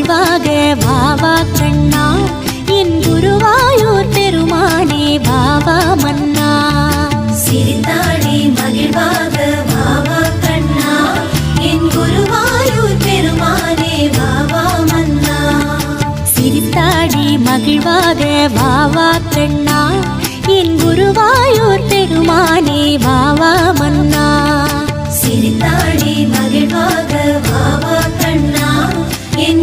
மறைவாக வாவா கண்ணா. என் குருவாயூர் பெருமானே வாவா மன்னா. சிரித்தாடி மகிழ்வாக வாவா கண்ணா. என் குருவாயூர் பெருமானே வாவா மன்னா. சிரித்தாடி மகிழ்வாக வாவா கண்ணா. என் குருவாயூர் பெருமானே வாவா மன்னா. சிரித்தாடி மகிழ்வாக வாவா கண்ணா. என்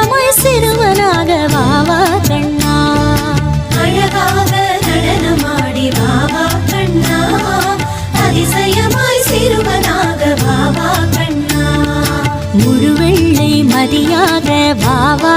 நடனமாய் சிறுவனாக வாவா கண்ணா. அழகாக நடனமாடி வாவா கண்ணா. அதிசயமாய் சிறுவனாக வாவா கண்ணா. முழுவெள்ளை மதியாக வாவா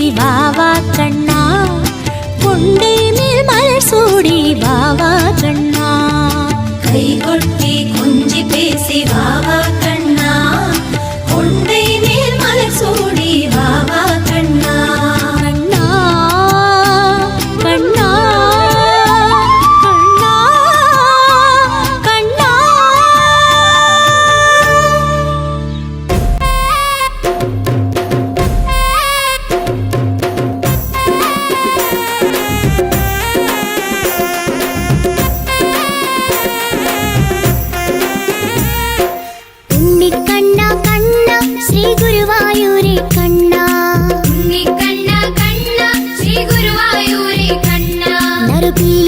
சிவா வா கண்ணா. கொண்டை மேல் மலர் சூடி வா வா கண்ணா. கை கொட்டி கொஞ்சி பேசி வா be